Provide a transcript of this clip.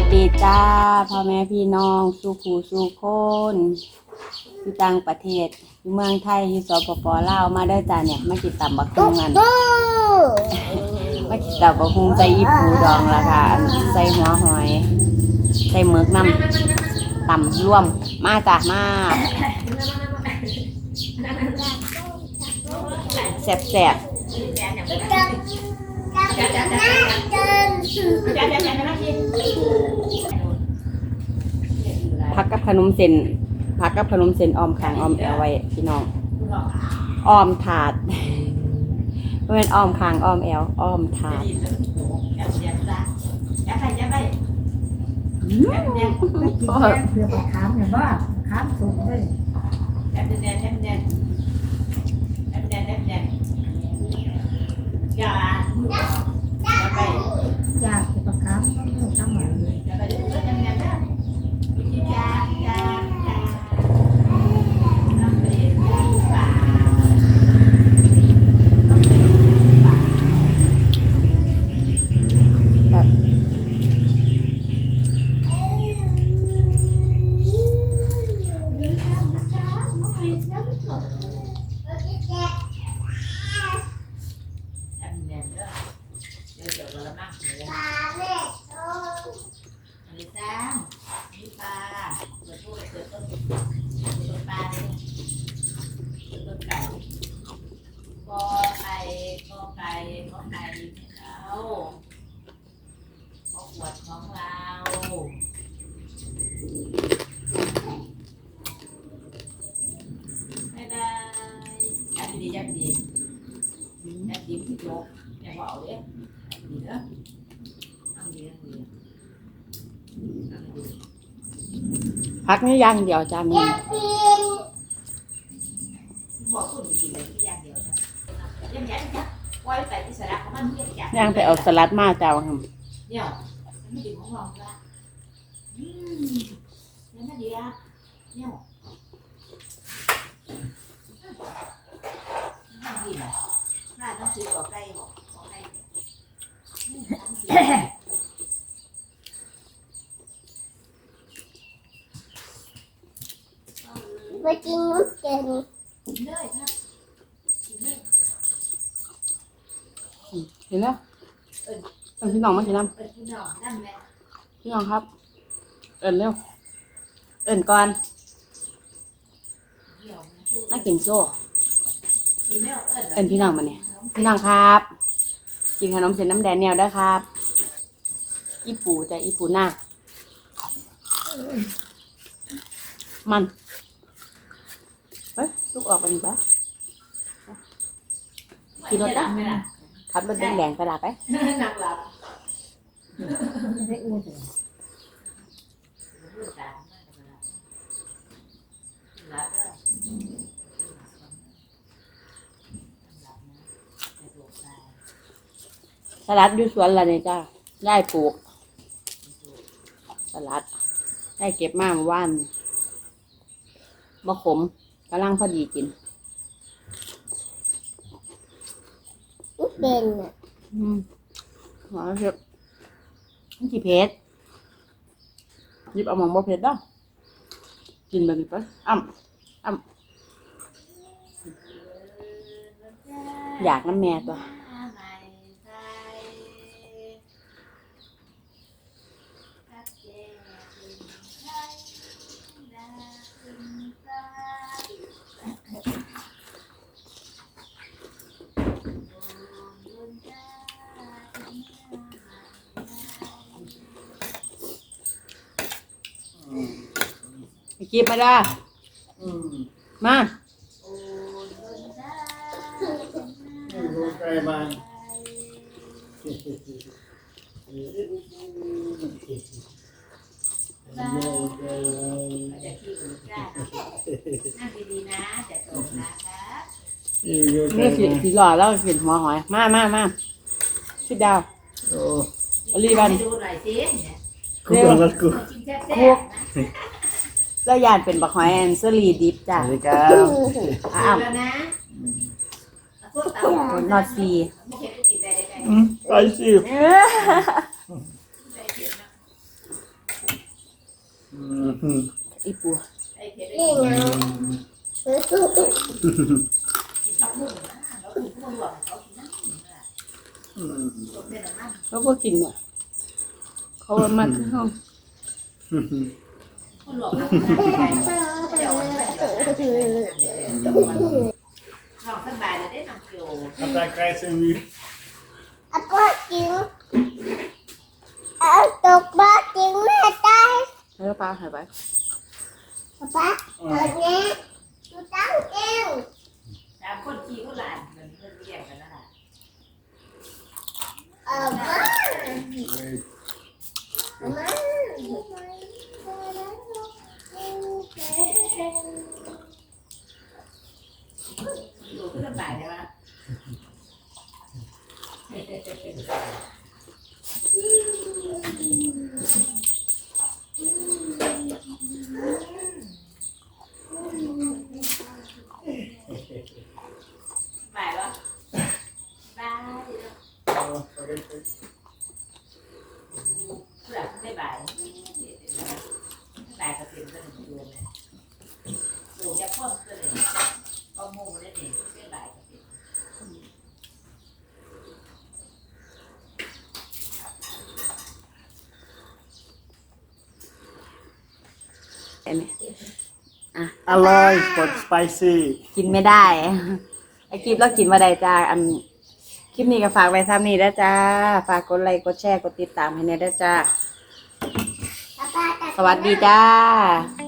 สดีจ้าพ่อแม่พี่น้องสู่ผู้สู่คนอยู่ต่างประเทศอยู่เมืองไทยอยู่สปปลาวมาได้จ้าเนี่ยมากินตับบักฮุงกันมากินตับบักฮุงใส่อีปูดองละค่ะใส่หัวหอย ใส่หมึกน้ำตำร่วมมาจ้ามาแซ่บแซ่บๆพักกับ ขนมเส้นพักกับขนมเส้นออมขางออมแอวไว้พี่น้องออมถาดบ่เป็นออมคางออมแอวออมถาดอืมเพื่อไปขามเนี่ยว่าขามสูงเลยอยากจะไปขามต้องเลือกทำอะไร พักนี่ย่างเดียวจ้ามีย่างไปเอา สลัดมาเจ้าครับเนี่ยไม่ดีของเราละอืมเนี่ยน่าดีอะเนี่ยน่าดีนะน่าต้องซื้อของไก่ของไก่ ไปกินน้ำแกงเลยครับเห็นแล้วเอิญพี่น้องมากินน้เป็นพี่น้องนั่นแหละำพี่น้องครับ เอิญเร็ว เอิญก่อนเดี๋ยวมากินโซ่เอิญพี่น้องมาเนี่ยพี่น้องครับ กินขนมเส้นน้ำแดงแนวได้ครับอีปูจะอีปูหน้ามัน ลูกออกไปนี่ปะกินรถได้ไหมล่ะขับรถแดงๆไปลาไปหนักหลับให้อ้วนเลยหลับก็สลัดอยู่สวนละเนี่ยจ้าย่ายปลูก สลัด ได้เก็บมาเมื่อวานมะขม กำลังพอดีกินน้ำเป็นอะอืมหอมเผ็ดมันกี่เพชรหยิบเอาหมองบ่เผ็ดเด้อกินแบบนี้ไปอ้ำอ้ำอยากน้ำแม่ตัว กินมาด้ามาใกล้บ้านจะขี้หรือจ้านั่งดีๆนะจะตกนะคะอยู่ใกล้เมื่อสิบ้านสีหล่อแล้วกินหัวหอย มามามาชิดดาวโอ้อลีบันดูหน่อยสิเนี่ยคุกกันแล้วกูกินแซ่บๆนะ แล้วยานเป็นบักหอยแอนเซอรีดิฟจ้ะสวัสดีครับอ้าวแล้วนะพวกเต่านอตซีไม่ใช่กินได้ได้ไงอืมไปสิเอ้อได้เก็บนะ Mm. อีปูไอ้เพชรนี่ไงกินผักบุ้งนะแล้วกินพวกหลวงเขากินนั่นน่ะ Mm. ตกเป็นน้ำมันเขาบ่กินอะเขาว่ามันคือเฮาพวกหลวงเขา กินเดี๋ยวน้องสบายแล้วได้น้องเกียว Até cresce em mim. อาป้าจริงเอาตกบ้าจริงแม่ตายแล้วปลาหายไปป้าเอาเนี้ยดูตั้งเองตามคนขี่คนหลานมันเรียกกันนั่ะ เอามา อยู่ก็สบายใช่ไหม บายปะบาย Oh, spaghetti. เพื่อไม่บายบายก็เป็นก็หนึ่งเดือนนะโอ้ยพ่อก็เลยก็โม่ได้เองไม่บายก็เป็น เห็นไหม Alloy, but spicy. กินไม่ได้ไอคลิปเรากินมาได้จ้าอันคลิปนี้ก็ฝากไว้ซ้ำนี้แล้วจ้าฝากกดไลค์กดแชร์กดติดตามให้แน่ด้วยจ้าป้าป้าสวัสดีจ้าส